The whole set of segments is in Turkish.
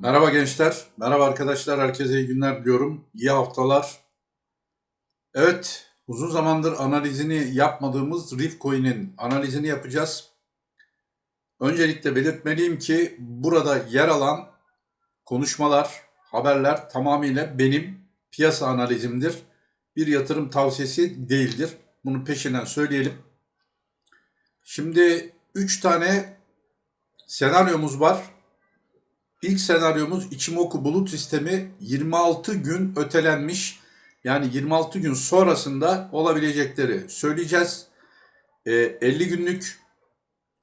Merhaba gençler, merhaba arkadaşlar, herkese iyi günler diliyorum. İyi haftalar. Evet, uzun zamandır analizini yapmadığımız Riff Coin'in analizini yapacağız. Öncelikle belirtmeliyim ki burada yer alan konuşmalar, haberler tamamıyla benim piyasa analizimdir. Bir yatırım tavsiyesi değildir. Bunu peşinden söyleyelim. Şimdi 3 tane senaryomuz var. İlk senaryomuz Ichimoku bulut sistemi 26 gün ötelenmiş. Yani 26 gün sonrasında olabilecekleri söyleyeceğiz. Ee, 50 günlük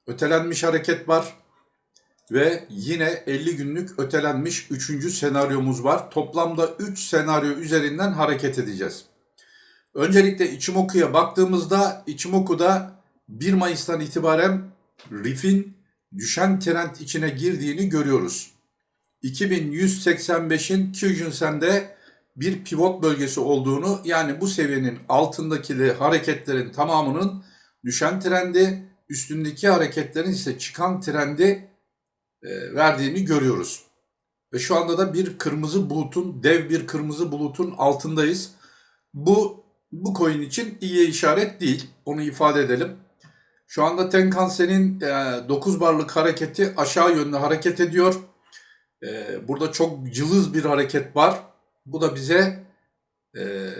ötelenmiş hareket var. Ve yine 50 günlük ötelenmiş 3. senaryomuz var. Toplamda 3 senaryo üzerinden hareket edeceğiz. Öncelikle Ichimoku'ya baktığımızda Ichimoku'da 1 Mayıs'tan itibaren RIF'in düşen trend içine girdiğini görüyoruz. 2185'in Kyujinsen'de bir pivot bölgesi olduğunu yani bu seviyenin altındaki hareketlerin tamamının düşen trendi, üstündeki hareketlerin ise çıkan trendi e, verdiğini görüyoruz. Ve şu anda da bir kırmızı bulutun, dev bir kırmızı bulutun altındayız. Bu bu coin için iyi işaret değil. Onu ifade edelim. Şu anda Tenkan-Sen'in e, 9 barlık hareketi aşağı yönlü hareket ediyor. E, burada çok cılız bir hareket var. Bu da bize e,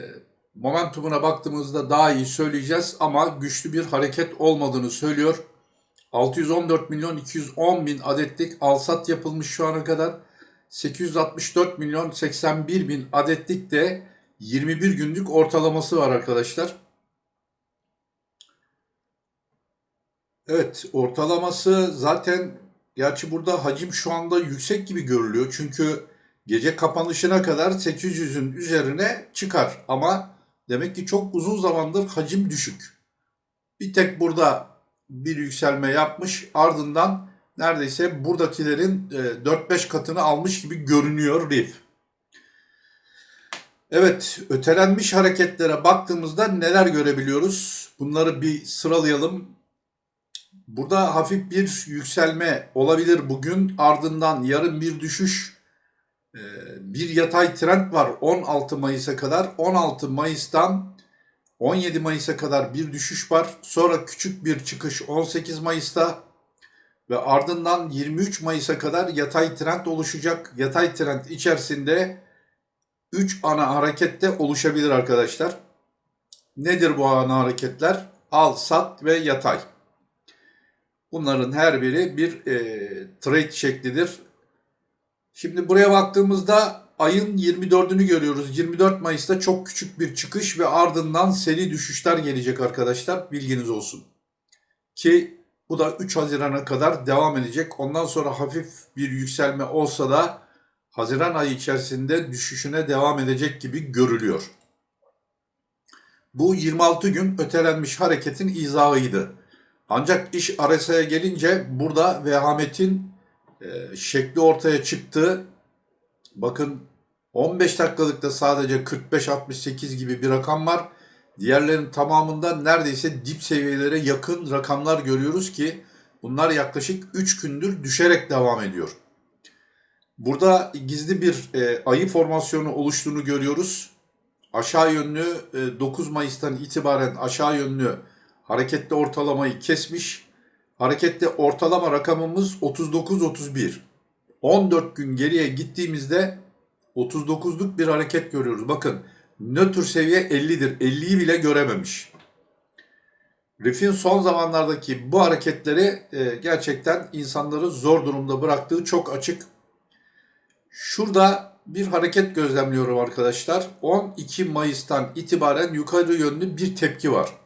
momentumuna baktığımızda daha iyi söyleyeceğiz ama güçlü bir hareket olmadığını söylüyor. 614 milyon 210 bin adetlik alsat yapılmış şu ana kadar. 864 milyon 81 bin adetlik de 21 günlük ortalaması var arkadaşlar. Evet ortalaması zaten gerçi burada hacim şu anda yüksek gibi görülüyor. Çünkü gece kapanışına kadar 800'ün üzerine çıkar. Ama demek ki çok uzun zamandır hacim düşük. Bir tek burada bir yükselme yapmış ardından neredeyse buradakilerin 4-5 katını almış gibi görünüyor RIF. Evet, ötelenmiş hareketlere baktığımızda neler görebiliyoruz? Bunları bir sıralayalım. Burada hafif bir yükselme olabilir bugün. Ardından yarın bir düşüş, e, bir yatay trend var 16 Mayıs'a kadar. 16 Mayıs'tan 17 Mayıs'a kadar bir düşüş var. Sonra küçük bir çıkış 18 Mayıs'ta ve ardından 23 Mayıs'a kadar yatay trend oluşacak. Yatay trend içerisinde 3 ana harekette oluşabilir arkadaşlar. Nedir bu ana hareketler? Al, sat ve yatay. Bunların her biri bir e, trade şeklidir. Şimdi buraya baktığımızda ayın 24'ünü görüyoruz. 24 Mayıs'ta çok küçük bir çıkış ve ardından seri düşüşler gelecek arkadaşlar. Bilginiz olsun. Ki bu da 3 Haziran'a kadar devam edecek. Ondan sonra hafif bir yükselme olsa da Haziran ayı içerisinde düşüşüne devam edecek gibi görülüyor. Bu 26 gün ötelenmiş hareketin izahıydı. Ancak iş RSI'ye gelince burada vehametin e, şekli ortaya çıktı. Bakın 15 dakikalıkta sadece 45-68 gibi bir rakam var. Diğerlerin tamamında neredeyse dip seviyelere yakın rakamlar görüyoruz ki bunlar yaklaşık 3 gündür düşerek devam ediyor. Burada gizli bir e, ayı formasyonu oluştuğunu görüyoruz. Aşağı yönlü e, 9 Mayıs'tan itibaren aşağı yönlü hareketli ortalamayı kesmiş. Hareketli ortalama rakamımız 39-31. 14 gün geriye gittiğimizde 39'luk bir hareket görüyoruz. Bakın nötr seviye 50'dir. 50'yi bile görememiş. Riff'in son zamanlardaki bu hareketleri e, gerçekten insanları zor durumda bıraktığı çok açık. Şurada bir hareket gözlemliyorum arkadaşlar. 12 Mayıs'tan itibaren yukarı yönlü bir tepki var.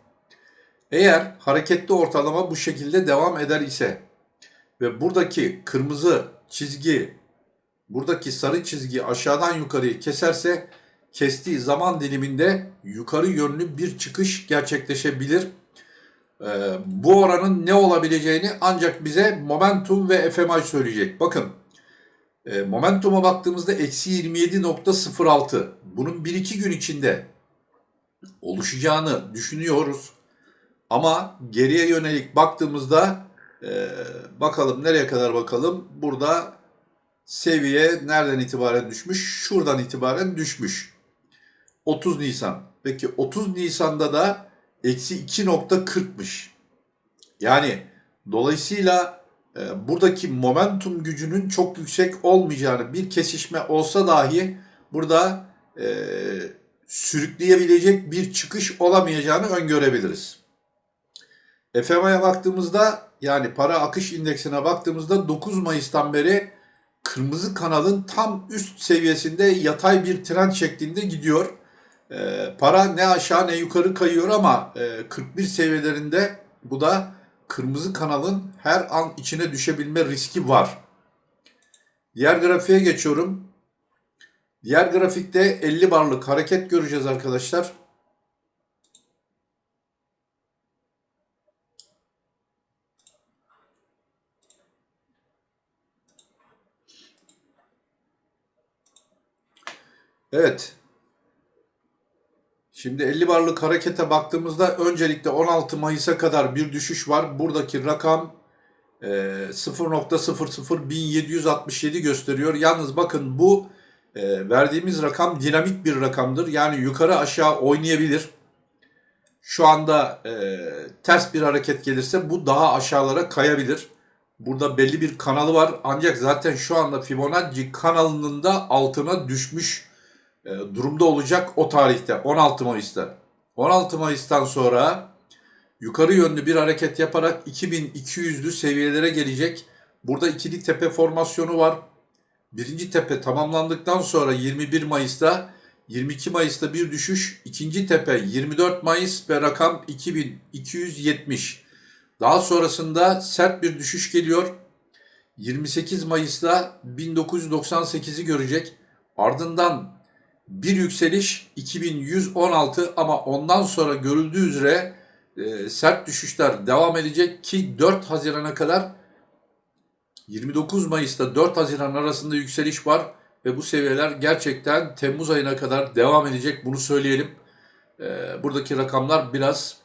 Eğer hareketli ortalama bu şekilde devam eder ise ve buradaki kırmızı çizgi, buradaki sarı çizgi aşağıdan yukarıyı keserse kestiği zaman diliminde yukarı yönlü bir çıkış gerçekleşebilir. Ee, bu oranın ne olabileceğini ancak bize momentum ve FMI söyleyecek. Bakın e, momentuma baktığımızda eksi 27.06 bunun 1-2 gün içinde oluşacağını düşünüyoruz. Ama geriye yönelik baktığımızda e, bakalım nereye kadar bakalım. Burada seviye nereden itibaren düşmüş? Şuradan itibaren düşmüş. 30 Nisan. Peki 30 Nisan'da da eksi 2.40'mış. Yani dolayısıyla e, buradaki momentum gücünün çok yüksek olmayacağını bir kesişme olsa dahi burada e, sürükleyebilecek bir çıkış olamayacağını öngörebiliriz. FMA'ya baktığımızda yani para akış indeksine baktığımızda 9 Mayıs'tan beri kırmızı kanalın tam üst seviyesinde yatay bir trend şeklinde gidiyor. E, para ne aşağı ne yukarı kayıyor ama e, 41 seviyelerinde bu da kırmızı kanalın her an içine düşebilme riski var. Diğer grafiğe geçiyorum. Diğer grafikte 50 barlık hareket göreceğiz arkadaşlar. Evet. Şimdi 50 barlık harekete baktığımızda öncelikle 16 Mayıs'a kadar bir düşüş var. Buradaki rakam e, 0.00167 gösteriyor. Yalnız bakın bu e, verdiğimiz rakam dinamik bir rakamdır. Yani yukarı aşağı oynayabilir. Şu anda e, ters bir hareket gelirse bu daha aşağılara kayabilir. Burada belli bir kanalı var. Ancak zaten şu anda Fibonacci kanalının da altına düşmüş durumda olacak o tarihte 16 Mayıs'ta. 16 Mayıs'tan sonra yukarı yönlü bir hareket yaparak 2200'lü seviyelere gelecek. Burada ikili tepe formasyonu var. Birinci tepe tamamlandıktan sonra 21 Mayıs'ta 22 Mayıs'ta bir düşüş. ikinci tepe 24 Mayıs ve rakam 2270. Daha sonrasında sert bir düşüş geliyor. 28 Mayıs'ta 1998'i görecek. Ardından bir yükseliş 2116 ama ondan sonra görüldüğü üzere e, sert düşüşler devam edecek ki 4 Haziran'a kadar 29 Mayıs'ta 4 Haziran arasında yükseliş var ve bu seviyeler gerçekten Temmuz ayına kadar devam edecek bunu söyleyelim. E, buradaki rakamlar biraz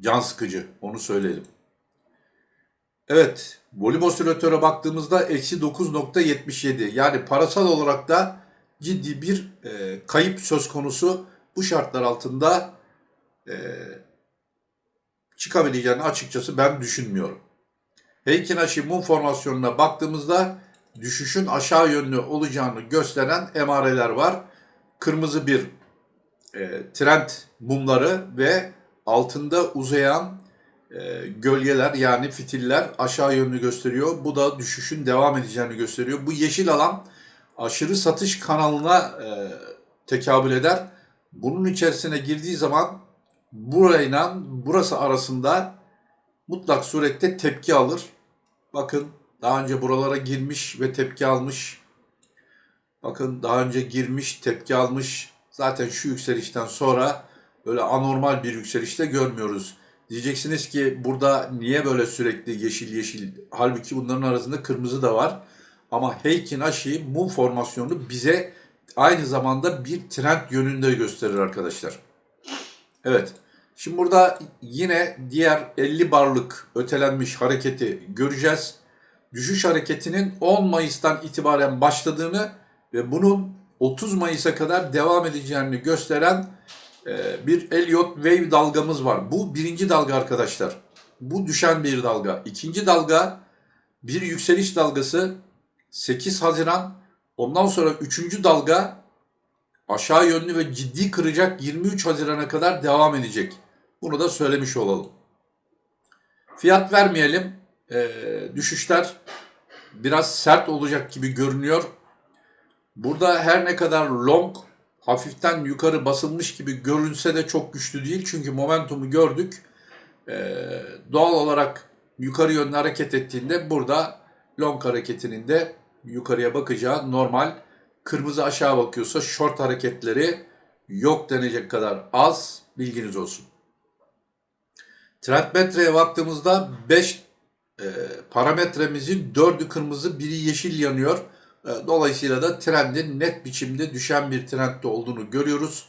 can sıkıcı onu söyleyelim. Evet volüm osilatöre baktığımızda eksi 9.77 yani parasal olarak da ciddi bir e, kayıp söz konusu. Bu şartlar altında e, çıkabileceğini açıkçası ben düşünmüyorum. Heikin mum formasyonuna baktığımızda düşüşün aşağı yönlü olacağını gösteren emareler var. Kırmızı bir e, trend mumları ve altında uzayan e, gölgeler yani fitiller aşağı yönlü gösteriyor. Bu da düşüşün devam edeceğini gösteriyor. Bu yeşil alan aşırı satış kanalına e, tekabül eder. Bunun içerisine girdiği zaman burayla burası arasında mutlak surette tepki alır. Bakın daha önce buralara girmiş ve tepki almış. Bakın daha önce girmiş, tepki almış. Zaten şu yükselişten sonra böyle anormal bir yükselişte görmüyoruz. Diyeceksiniz ki burada niye böyle sürekli yeşil yeşil? Halbuki bunların arasında kırmızı da var. Ama Heikin Ashi mum formasyonu bize aynı zamanda bir trend yönünde gösterir arkadaşlar. Evet. Şimdi burada yine diğer 50 barlık ötelenmiş hareketi göreceğiz. Düşüş hareketinin 10 Mayıs'tan itibaren başladığını ve bunun 30 Mayıs'a kadar devam edeceğini gösteren e, bir Elliott Wave dalgamız var. Bu birinci dalga arkadaşlar. Bu düşen bir dalga. İkinci dalga bir yükseliş dalgası 8 Haziran ondan sonra 3. dalga aşağı yönlü ve ciddi kıracak 23 Haziran'a kadar devam edecek. Bunu da söylemiş olalım. Fiyat vermeyelim. Ee, düşüşler biraz sert olacak gibi görünüyor. Burada her ne kadar long hafiften yukarı basılmış gibi görünse de çok güçlü değil. Çünkü momentumu gördük. Ee, doğal olarak yukarı yönlü hareket ettiğinde burada long hareketinin de yukarıya bakacağı normal. Kırmızı aşağı bakıyorsa short hareketleri yok denecek kadar az bilginiz olsun. Trendmetreye baktığımızda 5 e, parametremizin 4'ü kırmızı biri yeşil yanıyor. E, dolayısıyla da trendin net biçimde düşen bir trendde olduğunu görüyoruz.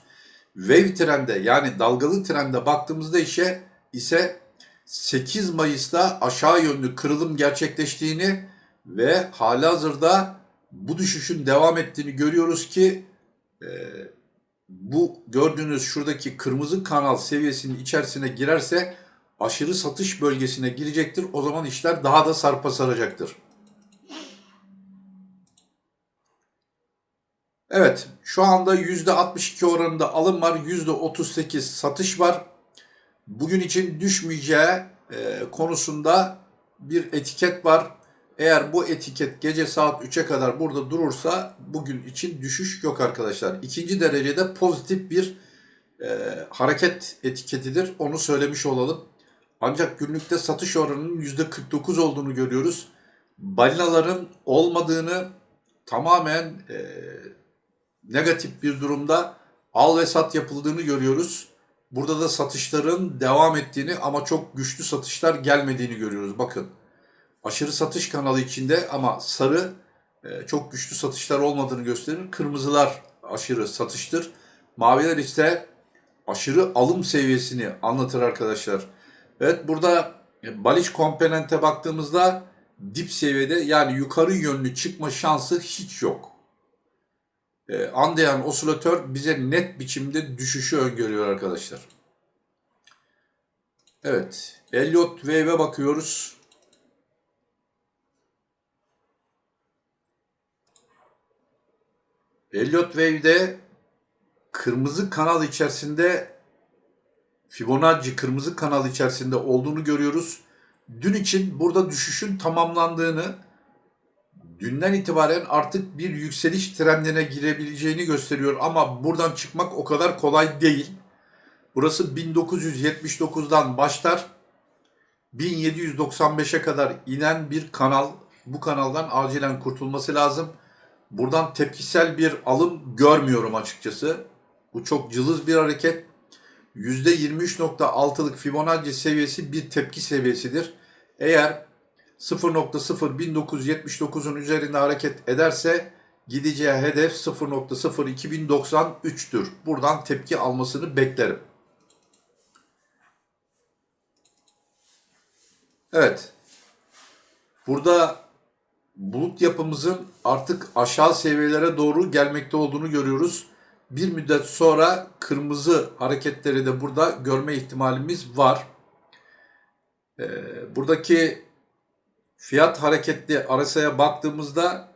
Wave trende yani dalgalı trende baktığımızda işe ise 8 Mayıs'ta aşağı yönlü kırılım gerçekleştiğini ve halihazırda bu düşüşün devam ettiğini görüyoruz ki e, bu gördüğünüz şuradaki kırmızı kanal seviyesinin içerisine girerse aşırı satış bölgesine girecektir. O zaman işler daha da sarpa saracaktır. Evet, şu anda %62 oranında alım var, %38 satış var. Bugün için düşmeyeceği e, konusunda bir etiket var. Eğer bu etiket gece saat 3'e kadar burada durursa bugün için düşüş yok arkadaşlar. İkinci derecede pozitif bir e, hareket etiketidir. Onu söylemiş olalım. Ancak günlükte satış oranının %49 olduğunu görüyoruz. Balinaların olmadığını tamamen e, negatif bir durumda al ve sat yapıldığını görüyoruz. Burada da satışların devam ettiğini ama çok güçlü satışlar gelmediğini görüyoruz. Bakın aşırı satış kanalı içinde ama sarı e, çok güçlü satışlar olmadığını gösterir. Kırmızılar aşırı satıştır. Maviler ise aşırı alım seviyesini anlatır arkadaşlar. Evet burada e, baliş komponente baktığımızda dip seviyede yani yukarı yönlü çıkma şansı hiç yok. E, Andeyan osilatör bize net biçimde düşüşü öngörüyor arkadaşlar. Evet. Elliott Wave'e bakıyoruz. Elliott Wave'de kırmızı kanal içerisinde Fibonacci kırmızı kanal içerisinde olduğunu görüyoruz. Dün için burada düşüşün tamamlandığını, dünden itibaren artık bir yükseliş trendine girebileceğini gösteriyor ama buradan çıkmak o kadar kolay değil. Burası 1979'dan başlar. 1795'e kadar inen bir kanal. Bu kanaldan acilen kurtulması lazım. Buradan tepkisel bir alım görmüyorum açıkçası. Bu çok cılız bir hareket. %23.6'lık Fibonacci seviyesi bir tepki seviyesidir. Eğer 0.01979'un üzerinde hareket ederse gideceği hedef 0.02093'tür. Buradan tepki almasını beklerim. Evet. Burada bulut yapımızın artık aşağı seviyelere doğru gelmekte olduğunu görüyoruz. Bir müddet sonra kırmızı hareketleri de burada görme ihtimalimiz var. Ee, buradaki fiyat hareketli RSI'ye baktığımızda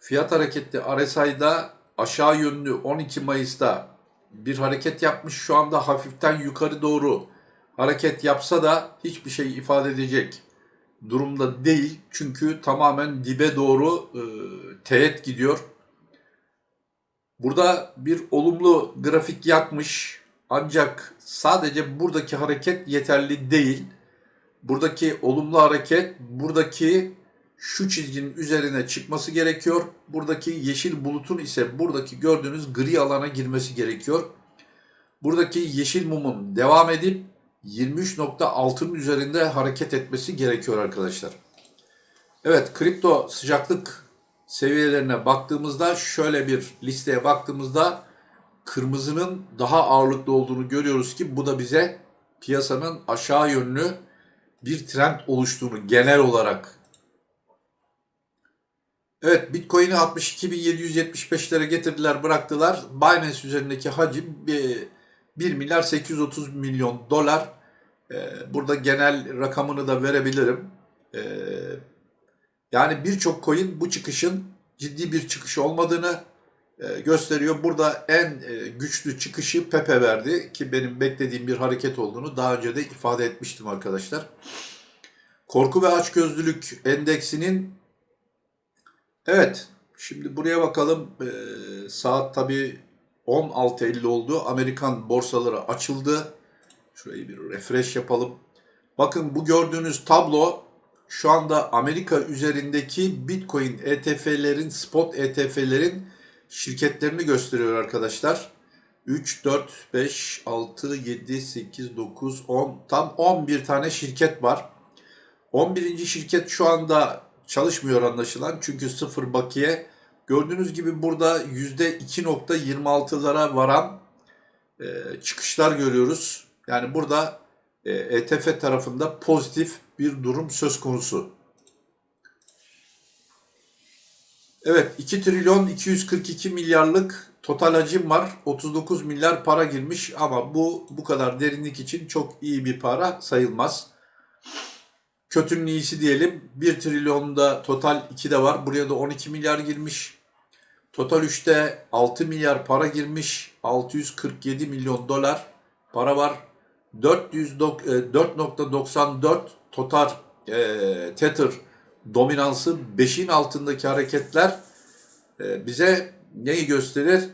fiyat hareketli RSI'da aşağı yönlü 12 Mayıs'ta bir hareket yapmış. Şu anda hafiften yukarı doğru hareket yapsa da hiçbir şey ifade edecek durumda değil. Çünkü tamamen dibe doğru e, teğet gidiyor. Burada bir olumlu grafik yakmış ancak sadece buradaki hareket yeterli değil. Buradaki olumlu hareket buradaki şu çizginin üzerine çıkması gerekiyor. Buradaki yeşil bulutun ise buradaki gördüğünüz gri alana girmesi gerekiyor. Buradaki yeşil mumun devam edip 23.6'nın üzerinde hareket etmesi gerekiyor arkadaşlar. Evet kripto sıcaklık seviyelerine baktığımızda şöyle bir listeye baktığımızda kırmızının daha ağırlıklı olduğunu görüyoruz ki bu da bize piyasanın aşağı yönlü bir trend oluştuğunu genel olarak Evet Bitcoin'i 62.775'lere getirdiler bıraktılar. Binance üzerindeki hacim 1 milyar 830 milyon dolar. Burada genel rakamını da verebilirim. Yani birçok coin bu çıkışın ciddi bir çıkış olmadığını gösteriyor. Burada en güçlü çıkışı Pepe verdi ki benim beklediğim bir hareket olduğunu daha önce de ifade etmiştim arkadaşlar. Korku ve açgözlülük endeksinin evet şimdi buraya bakalım ee, saat tabi 16.50 oldu. Amerikan borsaları açıldı. Şurayı bir refresh yapalım. Bakın bu gördüğünüz tablo şu anda Amerika üzerindeki Bitcoin ETF'lerin, spot ETF'lerin şirketlerini gösteriyor arkadaşlar. 3, 4, 5, 6, 7, 8, 9, 10 tam 11 tane şirket var. 11. şirket şu anda çalışmıyor anlaşılan çünkü sıfır bakiye. Gördüğünüz gibi burada %2.26'lara varan e, çıkışlar görüyoruz. Yani burada e, ETF tarafında pozitif bir durum söz konusu. Evet 2 trilyon 242 milyarlık total hacim var. 39 milyar para girmiş ama bu bu kadar derinlik için çok iyi bir para sayılmaz. Kötünün iyisi diyelim. 1 trilyonda total 2'de var. Buraya da 12 milyar girmiş. Total 3'te 6 milyar para girmiş. 647 milyon dolar para var. 400 dok- e, 4.94 total e, Tether dominansı 5'in altındaki hareketler e, bize neyi gösterir?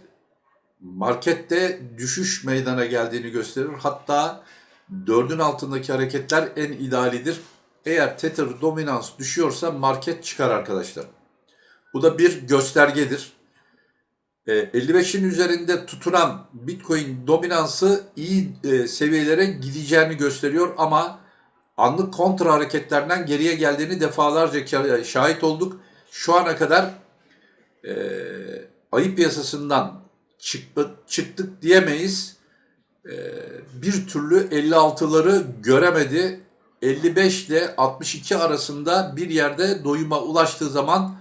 Markette düşüş meydana geldiğini gösterir. Hatta 4'ün altındaki hareketler en idealidir. Eğer Tether dominans düşüyorsa market çıkar arkadaşlar. Bu da bir göstergedir. E, 55'in üzerinde tutunan Bitcoin dominansı iyi e, seviyelere gideceğini gösteriyor ama anlık kontra hareketlerinden geriye geldiğini defalarca ka- şahit olduk. Şu ana kadar e, ayı piyasasından çıktı, çıktık diyemeyiz. E, bir türlü 56'ları göremedi. 55 ile 62 arasında bir yerde doyuma ulaştığı zaman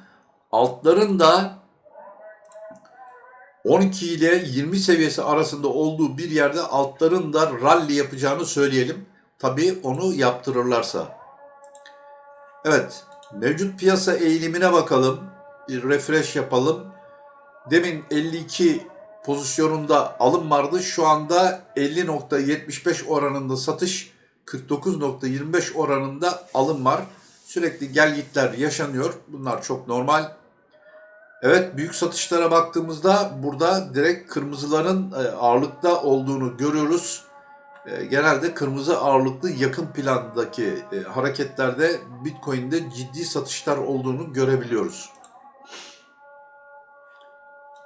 altların da 12 ile 20 seviyesi arasında olduğu bir yerde altların da rally yapacağını söyleyelim. Tabii onu yaptırırlarsa. Evet, mevcut piyasa eğilimine bakalım. Bir refresh yapalım. Demin 52 pozisyonunda alım vardı. Şu anda 50.75 oranında satış, 49.25 oranında alım var. Sürekli gel gitler yaşanıyor. Bunlar çok normal. Evet büyük satışlara baktığımızda burada direkt kırmızıların e, ağırlıkta olduğunu görüyoruz. E, Genelde kırmızı ağırlıklı yakın plandaki e, hareketlerde Bitcoin'de ciddi satışlar olduğunu görebiliyoruz.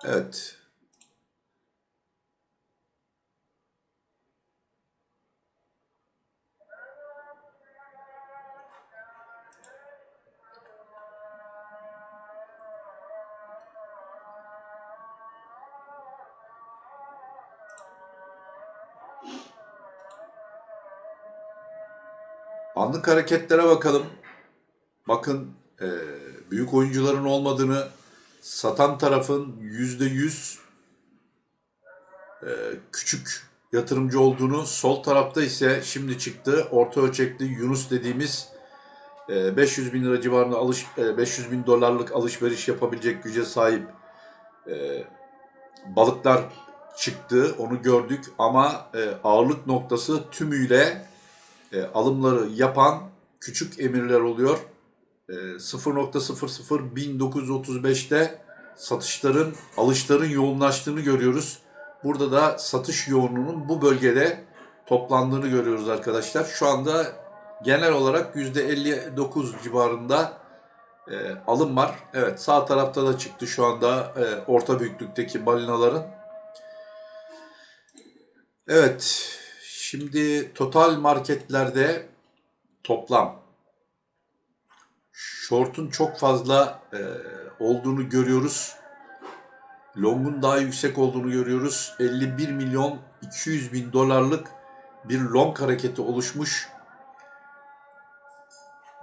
Evet. Anlık hareketlere bakalım. Bakın e, büyük oyuncuların olmadığını, satan tarafın yüzde yüz e, küçük yatırımcı olduğunu, sol tarafta ise şimdi çıktı orta ölçekli Yunus dediğimiz e, 500 bin lira civarında alış, e, 500 bin dolarlık alışveriş yapabilecek güce sahip e, balıklar çıktı. Onu gördük ama e, ağırlık noktası tümüyle e, alımları yapan küçük emirler oluyor. E, 0.001935'te satışların, alışların yoğunlaştığını görüyoruz. Burada da satış yoğunluğunun bu bölgede toplandığını görüyoruz arkadaşlar. Şu anda genel olarak %59 civarında e, alım var. Evet sağ tarafta da çıktı şu anda e, orta büyüklükteki balinaların. Evet şimdi total marketlerde toplam short'un çok fazla e, olduğunu görüyoruz. Long'un daha yüksek olduğunu görüyoruz. 51 milyon 200 bin dolarlık bir long hareketi oluşmuş.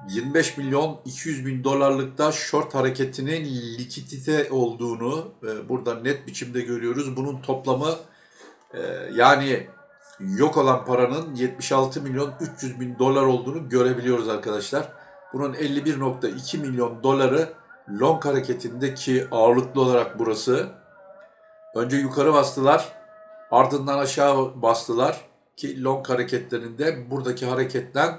25 milyon 200 bin dolarlıkta short hareketinin likidite olduğunu e, burada net biçimde görüyoruz. Bunun toplamı e, yani yok olan paranın 76 milyon 300 bin dolar olduğunu görebiliyoruz arkadaşlar. Bunun 51.2 milyon doları long hareketindeki ağırlıklı olarak burası. Önce yukarı bastılar, ardından aşağı bastılar ki long hareketlerinde buradaki hareketten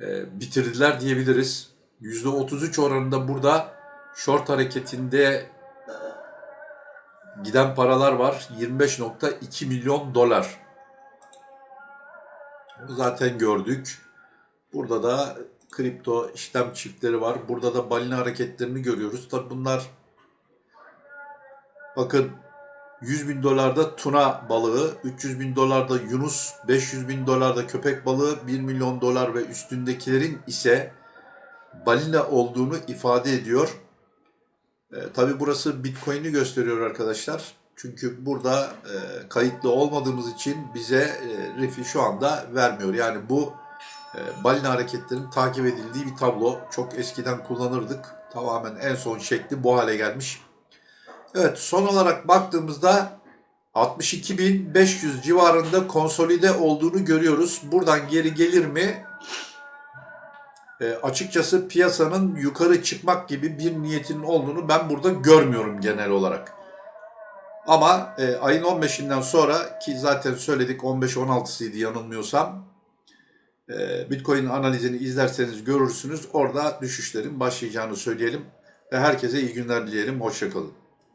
e, bitirdiler diyebiliriz. %33 oranında burada short hareketinde giden paralar var. 25.2 milyon dolar. Zaten gördük. Burada da kripto işlem çiftleri var. Burada da balina hareketlerini görüyoruz. Tabi bunlar bakın 100 bin dolarda tuna balığı, 300 bin dolarda yunus, 500 bin dolarda köpek balığı, 1 milyon dolar ve üstündekilerin ise balina olduğunu ifade ediyor. E, tabii burası Bitcoin'i gösteriyor arkadaşlar. Çünkü burada e, kayıtlı olmadığımız için bize e, Rifi şu anda vermiyor. Yani bu e, balina hareketlerinin takip edildiği bir tablo. Çok eskiden kullanırdık. Tamamen en son şekli bu hale gelmiş. Evet son olarak baktığımızda 62.500 civarında konsolide olduğunu görüyoruz. Buradan geri gelir mi? E, açıkçası piyasanın yukarı çıkmak gibi bir niyetinin olduğunu ben burada görmüyorum genel olarak. Ama e, ayın 15'inden sonra ki zaten söyledik 15-16'sıydı yanılmıyorsam. E, Bitcoin analizini izlerseniz görürsünüz. Orada düşüşlerin başlayacağını söyleyelim. Ve herkese iyi günler dileyelim. Hoşçakalın.